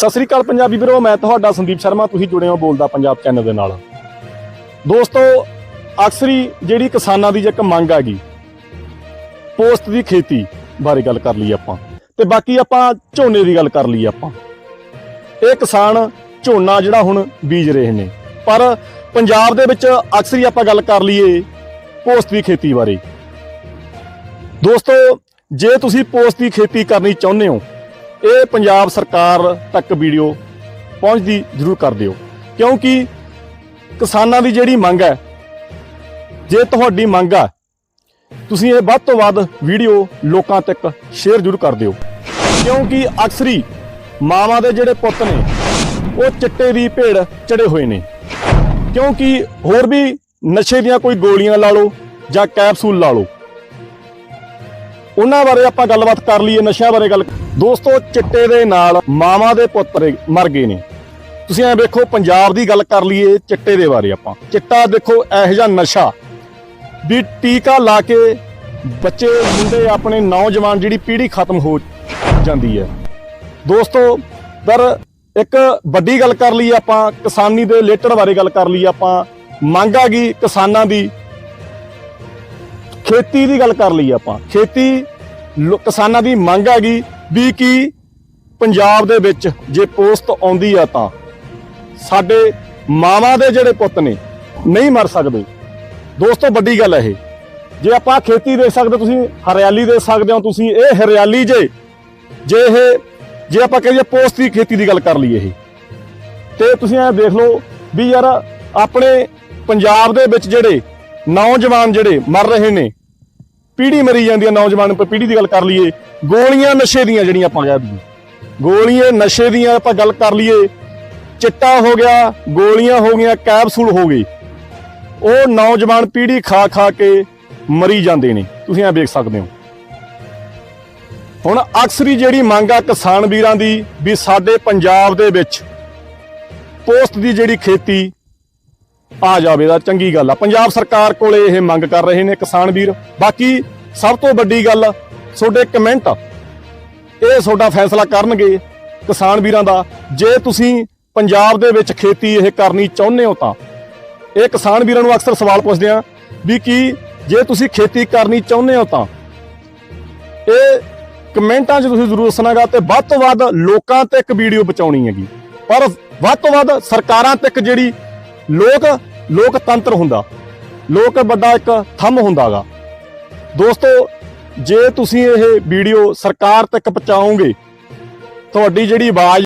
ਸਤਿ ਸ੍ਰੀ ਅਕਾਲ ਪੰਜਾਬੀ ਵੀਰੋ, ਮੈਂ ਤੁਹਾਡਾ ਸੰਦੀਪ ਸ਼ਰਮਾ, ਤੁਸੀਂ ਜੁੜੇ ਹੋ ਬੋਲਦਾ ਪੰਜਾਬ ਚੈਨਲ ਦੇ ਨਾਲ। ਦੋਸਤੋ, ਅਕਸਰ ਹੀ ਜਿਹੜੀ ਕਿਸਾਨਾਂ ਦੀ ਇੱਕ ਮੰਗ ਹੈਗੀ, ਪੋਸਟ ਦੀ ਖੇਤੀ ਬਾਰੇ ਗੱਲ ਕਰ ਲਈ ਆਪਾਂ, ਤੇ ਬਾਕੀ ਆਪਾਂ ਝੋਨੇ ਦੀ ਗੱਲ ਕਰ ਲਈ ਆਪਾਂ। ਇਹ ਕਿਸਾਨ ਝੋਨਾ ਜਿਹੜਾ ਹੁਣ ਬੀਜ ਰਹੇ ਨੇ, ਪਰ ਪੰਜਾਬ ਦੇ ਵਿੱਚ ਅਕਸਰ ਹੀ ਆਪਾਂ ਗੱਲ ਕਰ ਲਈਏ ਪੋਸਟ ਦੀ ਖੇਤੀ ਬਾਰੇ। ਦੋਸਤੋ, ਜੇ ਤੁਸੀਂ ਪੋਸਟ ਦੀ ਖੇਤੀ ਕਰਨੀ ਚਾਹੁੰਦੇ ਹੋ ਇਹ ਪੰਜਾਬ ਸਰਕਾਰ ਤੱਕ ਵੀਡੀਓ ਪਹੁੰਚਦੀ ਜ਼ਰੂਰ ਕਰ ਦਿਓ। ਕਿਉਂਕਿ ਕਿਸਾਨਾਂ ਦੀ ਜਿਹੜੀ ਮੰਗ ਹੈ, ਜੇ ਤੁਹਾਡੀ ਮੰਗ ਆ, ਤੁਸੀਂ ਇਹ ਵੱਧ ਤੋਂ ਵੱਧ ਵੀਡੀਓ ਲੋਕਾਂ ਤੱਕ ਸ਼ੇਅਰ ਜ਼ਰੂਰ ਕਰ ਦਿਓ। ਕਿਉਂਕਿ ਅਕਸਰੀ ਮਾਵਾਂ ਦੇ ਜਿਹੜੇ ਪੁੱਤ ਨੇ, ਉਹ ਚਿੱਟੇ ਦੀ ਭੇੜ ਚੜੇ ਹੋਏ ਨੇ। ਕਿਉਂਕਿ ਹੋਰ ਵੀ ਨਸ਼ੇ ਦੀਆਂ ਕੋਈ ਗੋਲੀਆਂ ਲਾ ਲਓ ਜਾਂ ਕੈਪਸੂਲ ਲਾ ਲਓ। ਉਹਨਾਂ ਬਾਰੇ ਆਪਾਂ ਗੱਲਬਾਤ ਕਰ ਲਈਏ, ਨਸ਼ਿਆਂ ਬਾਰੇ ਗੱਲ ਦੋਸਤੋ, ਚਿੱਟੇ ਦੇ ਨਾਲ ਮਾਵਾਂ ਦੇ ਪੁੱਤ ਮਰ ਗਏ ਨੇ। ਤੁਸੀਂ ਐ ਵੇਖੋ, ਪੰਜਾਬ ਦੀ ਗੱਲ ਕਰ ਲਈਏ ਚਿੱਟੇ ਦੇ ਬਾਰੇ ਆਪਾਂ। ਚਿੱਟਾ ਦੇਖੋ, ਇਹੋ ਜਿਹਾ ਨਸ਼ਾ ਵੀ ਟੀਕਾ ਲਾ ਕੇ ਬੱਚੇ, ਮੁੰਡੇ, ਆਪਣੇ ਨੌਜਵਾਨ ਜਿਹੜੀ ਪੀੜ੍ਹੀ ਖਤਮ ਹੋ ਜਾਂਦੀ ਹੈ। ਦੋਸਤੋ, ਪਰ ਇੱਕ ਵੱਡੀ ਗੱਲ ਕਰ ਲਈਏ ਆਪਾਂ, ਕਿਸਾਨੀ ਦੇ ਰਿਲੇਟਡ ਬਾਰੇ ਗੱਲ ਕਰ ਲਈਏ ਆਪਾਂ, ਮੰਗ ਆ ਗਈ ਕਿਸਾਨਾਂ ਦੀ। ਖੇਤੀ ਦੀ ਗੱਲ ਕਰ ਲਈ ਆਪਾਂ। ਖੇਤੀ ਕਿਸਾਨਾਂ ਦੀ ਮੰਗ ਆ ਗਈ ਵੀ ਕੀ ਪੰਜਾਬ ਦੇ ਵਿੱਚ ਜੇ ਪੋਸਟ ਆਉਂਦੀ ਆ ਤਾਂ ਸਾਡੇ ਮਾਵਾਂ ਦੇ ਜਿਹੜੇ ਪੁੱਤ ਨੇ, ਨਹੀਂ ਮਰ ਸਕਦੇ। ਦੋਸਤੋ, ਵੱਡੀ ਗੱਲ ਹੈ ਇਹ। ਜੇ ਆਪਾਂ ਖੇਤੀ ਦੇ ਸਕਦੇ, ਤੁਸੀਂ ਹਰਿਆਲੀ ਦੇ ਸਕਦੇ ਹੋ, ਤੁਸੀਂ ਇਹ ਹਰਿਆਲੀ ਜੇ ਜੇ ਇਹ, ਜੇ ਆਪਾਂ ਕਹੀਏ ਪੋਸਟ ਦੀ ਖੇਤੀ ਦੀ ਗੱਲ ਕਰ ਲਈਏ ਇਹ। ਤੇ ਤੁਸੀਂ ਇਹ ਦੇਖ ਲਓ ਵੀ ਯਾਰ, ਆਪਣੇ ਪੰਜਾਬ ਦੇ ਵਿੱਚ ਜਿਹੜੇ ਨੌਜਵਾਨ ਜਿਹੜੇ ਮਰ ਰਹੇ ਨੇ ਪੀੜ੍ਹੀ ਮਰੀ ਜਾਂਦੀ ਹੈ ਨੌਜਵਾਨ ਪ- ਪੀੜ੍ਹੀ ਦੀ ਗੱਲ ਕਰ ਲਈਏ। ਗੋਲੀਆਂ ਨਸ਼ੇ ਦੀਆਂ ਜਿਹੜੀਆਂ ਆਪਾਂ ਕਹਿ ਦਈਏ। ਗੋਲੀਆਂ ਨਸ਼ੇ ਦੀਆਂ ਆਪਾਂ ਗੱਲ ਕਰ ਲਈਏ। ਚਿੱਟਾ ਹੋ ਗਿਆ, ਗੋਲੀਆਂ ਹੋ ਗਈਆਂ, ਕੈਪਸੂਲ ਹੋ ਗਏ। ਉਹ ਨੌਜਵਾਨ ਪੀੜ੍ਹੀ ਖਾ ਖਾ ਕੇ ਮਰੀ ਜਾਂਦੇ ਨੇ। ਤੁਸੀਂ ਇਹ ਵੇਖ ਸਕਦੇ ਹੋ। ਹੁਣ ਅਕਸਰੀ ਜਿਹੜੀ ਮੰਗ ਆ ਕਿਸਾਨ ਵੀਰਾਂ ਦੀ ਵੀ ਸਾਡੇ ਪੰਜਾਬ ਦੇ ਵਿੱਚ ਪੋਸਟ ਦੀ ਜਿਹੜੀ ਖੇਤੀ ਆ ਜਾਵੇ ਤਾਂ ਚੰਗੀ ਗੱਲ ਆ। ਪੰਜਾਬ ਸਰਕਾਰ ਕੋਲੇ ਇਹ ਮੰਗ ਕਰ ਰਹੇ ਨੇ ਕਿਸਾਨ ਵੀਰ। ਬਾਕੀ ਸਭ ਤੋਂ ਵੱਡੀ ਗੱਲ, ਤੁਹਾਡੇ ਕਮੈਂਟ, ਇਹ ਤੁਹਾਡਾ ਫੈਸਲਾ ਕਰਨਗੇ ਕਿਸਾਨ ਵੀਰਾਂ ਦਾ। ਜੇ ਤੁਸੀਂ ਪੰਜਾਬ ਦੇ ਵਿੱਚ ਖੇਤੀ ਇਹ ਕਰਨੀ ਚਾਹੁੰਦੇ ਹੋ ਤਾਂ। ਇਹ ਕਿਸਾਨ ਵੀਰਾਂ ਨੂੰ ਅਕਸਰ ਸਵਾਲ ਪੁੱਛਦੇ ਆ ਵੀ ਕੀ ਜੇ ਤੁਸੀਂ ਖੇਤੀ ਕਰਨੀ ਚਾਹੁੰਦੇ ਹੋ ਤਾਂ। ਇਹ ਕਮੈਂਟਾਂ 'ਚ ਤੁਸੀਂ ਜ਼ਰੂਰ ਦੱਸਣਾਗਾ ਤੇ ਵੱਧ ਤੋਂ ਵੱਧ ਲੋਕਾਂ ਤੱਕ ਵੀਡੀਓ ਪਹੁੰਚਾਉਣੀ ਹੈਗੀ। ਪਰ ਵੱਧ ਤੋਂ ਵੱਧ ਸਰਕਾਰਾਂ ਤੱਕ ਜਿਹੜੀ ਲੋਕ ਲੋਕਤੰਤਰ ਹੁੰਦਾ। ਲੋਕ ਵੱਡਾ ਇੱਕ ਥੰਮ ਹੁੰਦਾਗਾ। ਦੋਸਤੋ, ਜੇ ਤੁਸੀਂ ਇਹ ਵੀਡੀਓ ਸਰਕਾਰ ਤੱਕ ਪਹੁੰਚਾਓਗੇ, ਤੁਹਾਡੀ ਜਿਹੜੀ ਆਵਾਜ਼